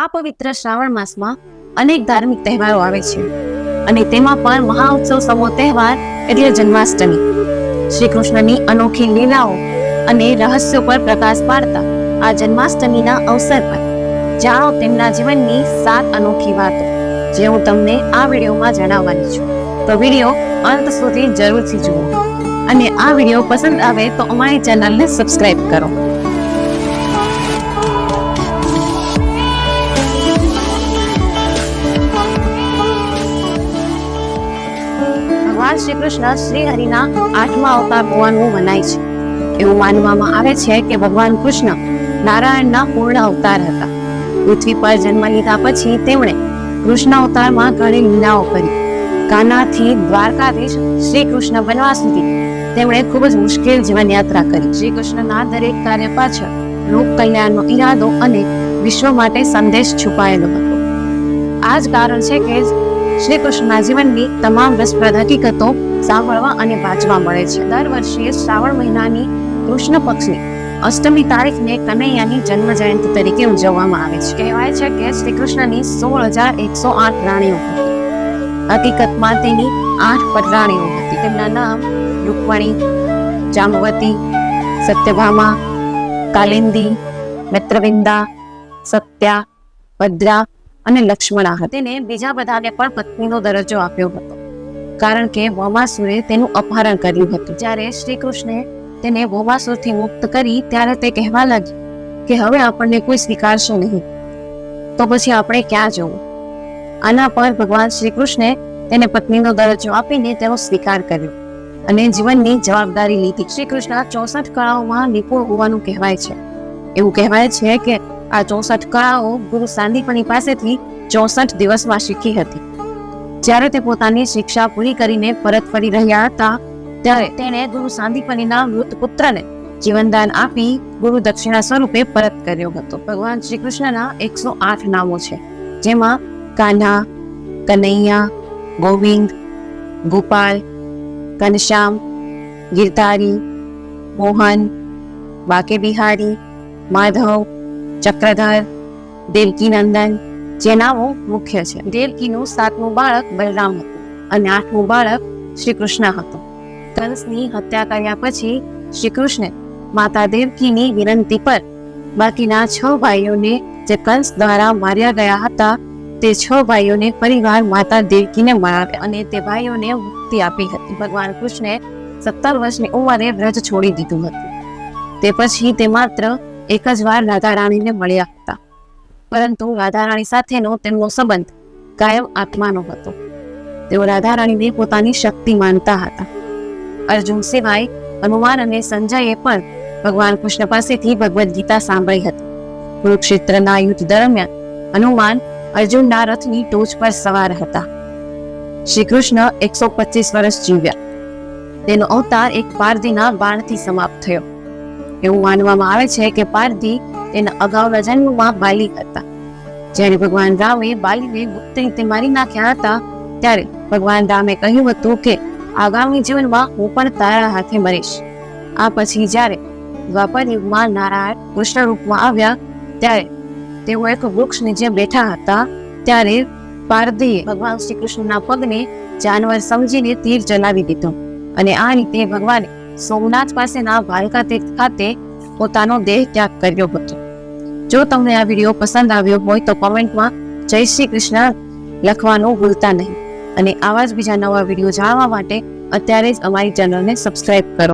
આ પવિત્ર શ્રાવણ માસમાં અનેક ધાર્મિક તહેવારો આવે છે. અને તેમાં પણ મહાઉત્સવ સમો તહેવાર એટલે જન્માષ્ટમી. શ્રી કૃષ્ણની અનોખી લીલાઓ અને રહસ્યો પર પ્રકાશ પાડતા આ જન્માષ્ટમીના અવસર પર જાણો તેમના જીવનની સાત અનોખી વાતો, જે હું તમને આ વિડીયોમાં જણાવવાની છું. તો વીડિયો અંત સુધી જરૂરથી જુઓ. અને આ વીડિયો પસંદ આવે તો અમારી ચેનલને સબસ્ક્રાઇબ કરો. ભગવાન શ્રી કૃષ્ણ શ્રી હરિના આઠમા અવતાર હોવાનું મનાય છે. એવું માનવામાં આવે છે કે ભગવાન કૃષ્ણ નારાયણના પૂર્ણ અવતાર હતા. પૃથ્વી પર જન્મ લીધા પછી તેમણે કૃષ્ણ અવતારમાં ઘણી લીલાઓ કરી. કાનાથી દ્વારકાધીશ શ્રી કૃષ્ણ બનવા સુધી તેમણે ખૂબ જ મુશ્કેલ જીવન યાત્રા કરી. શ્રી કૃષ્ણના દરેક કાર્ય પાછળ લોક કલ્યાણનો ઈરાદો અને વિશ્વ માટે સંદેશ છુપાયેલો હતો. આ જ કારણ છે કે શ્રી કૃષ્ણના જીવનની તમામ રસપ્રદ હકીકતો સાંભળવા અને વાંચવા મળે છે. દર વર્ષે શ્રાવણ મહિનાની કૃષ્ણ પક્ષની અષ્ટમી તારીખને કનૈયાની જન્મ જયંતિ તરીકે ઉજવવામાં આવે છે. કહેવાય છે કે શ્રી કૃષ્ણની સોળ હજાર એકસો આઠ રાણીઓ હતી. હકીકતમાં તેની આઠ પટરાણીઓ હતી. તેમના નામ રૂકમણી જામવતી સત્યભામા, કાલિંદી, મિત્રવિંદા, સત્યા, ભદ્રા અને લક્ષ્મણા તેને બીજા બધાને પણ પત્નીનો દરજ્જો આપ્યો હતો. કારણ કે વમાસુરે તેનું અપહરણ કર્યું હતું. જ્યારે શ્રી કૃષ્ણે તેને વમાસુરથી મુક્ત કરી ત્યારે તે કહેવા લાગી કે હવે આપણને કોઈ સ્વીકારશે નહીં. તો પછી આપણે ક્યાં જવું? આના પર ભગવાન શ્રી કૃષ્ણે તેને પત્નીનો દરજ્જો આપીને તેનો સ્વીકાર કર્યો અને જીવનની જવાબદારી લીધી. શ્રી કૃષ્ણ ચોસઠ કળાઓમાં નિપુણ હોવાનું કહેવાય છે. એવું કહેવાય છે કે આ ચોસઠ કળાઓ ગુરુ સાંદીપની પાસેથી ચોસઠ દિવસમાં શીખી હતી. જ્યારે તે પોતાની શિક્ષા પૂરી કરીને પરત ફરી રહ્યા હતા, ત્યારે તેણે ગુરુ સાંદીપનીના મૃત પુત્રને જીવનદાન આપી ગુરુ દક્ષિણા સ્વરૂપે પરત કર્યો હતો. ભગવાન શ્રી કૃષ્ણના એકસો આઠ નામો છે, જેમાં કાન્હા, કનૈયા, ગોવિંદ, ગોપાલ, ઘનશ્યામ, ગિરધારી, મોહન બાકે બિહારી માધવ ચક્રધર દેવકી નંદન જે નામો મુખ્ય છે. દેવકીનું સાતમું બાળક બલરામ હતું અને આઠમું બાળક શ્રી કૃષ્ણ હતું. કંસની હત્યા કર્યા પછી શ્રી કૃષ્ણે માતા દેવકીની વિનંતી પર બાકીના છ ભાઈઓને જે કંસ દ્વારા માર્યા ગયા હતા, તે છ ભાઈઓને ફરીવાર માતા દેવકીને મળાવ્યા અને તે ભાઈઓને મુક્તિ આપી હતી. ભગવાન કૃષ્ણે સત્તર વર્ષની ઉંમરે વ્રજ છોડી દીધું હતું. તે પછી તે માત્ર એક જ વાર રાધા રાણીને મળ્યા હતા. પરંતુ રાધા રાણી સાથેનો તેમનો સંબંધ કાયમ આત્માનો હતો. તેઓ રાધા રાણીને પોતાની શક્તિ માનતા હતા. અર્જુન સિવાય હનુમાન અને સંજયે પણ ભગવાન કૃષ્ણ પાસેથી ભગવદ્ ગીતા સાંભળી હતી. કુરુક્ષેત્રના યુદ્ધ દરમિયાન હનુમાન અર્જુનના રથની ટોચ પર સવાર હતા. શ્રી કૃષ્ણ એકસો પચીસ વર્ષ જીવ્યા. તેનો અવતાર એક પારધીના બાણથી સમાપ્ત થયો. એવું માનવામાં આવે છે કે પારધી તેના અગાઉના જન્મમાં બાલી હતા. જ્યારે ભગવાન રામે બાલીને ગુપ્ત રીતે મારી નાખ્યા હતા, ત્યારે ભગવાન રામે કહ્યું હતું કે, આગામી જીવનમાં હું પણ તારા હાથે મરીશ. આ પછી જ્યારે દ્વાપર યુગમાં નારાયણ કૃષ્ણ રૂપમાં આવ્યા, ત્યારે તેઓ એક વૃક્ષ નીચે બેઠા હતા, ત્યારે પારધીએ ભગવાન શ્રી કૃષ્ણના પગને જાનવર સમજીને તીર ચલાવી દીધો અને આ રીતે ભગવાને સોમનાથ પાસેના ભાલકા તીર્થ ખાતે પોતાનો દેહ ત્યાગ કર્યો હતો. જો તમને આ વીડિયો પસંદ આવ્યો હોય તો કોમેન્ટમાં જય શ્રી કૃષ્ણ લખવાનું ભૂલતા નહીં. અને આવા જ બીજા નવા વીડિયો જાણવા માટે અત્યારે જ અમારી ચેનલને સબસ્ક્રાઇબ કરો.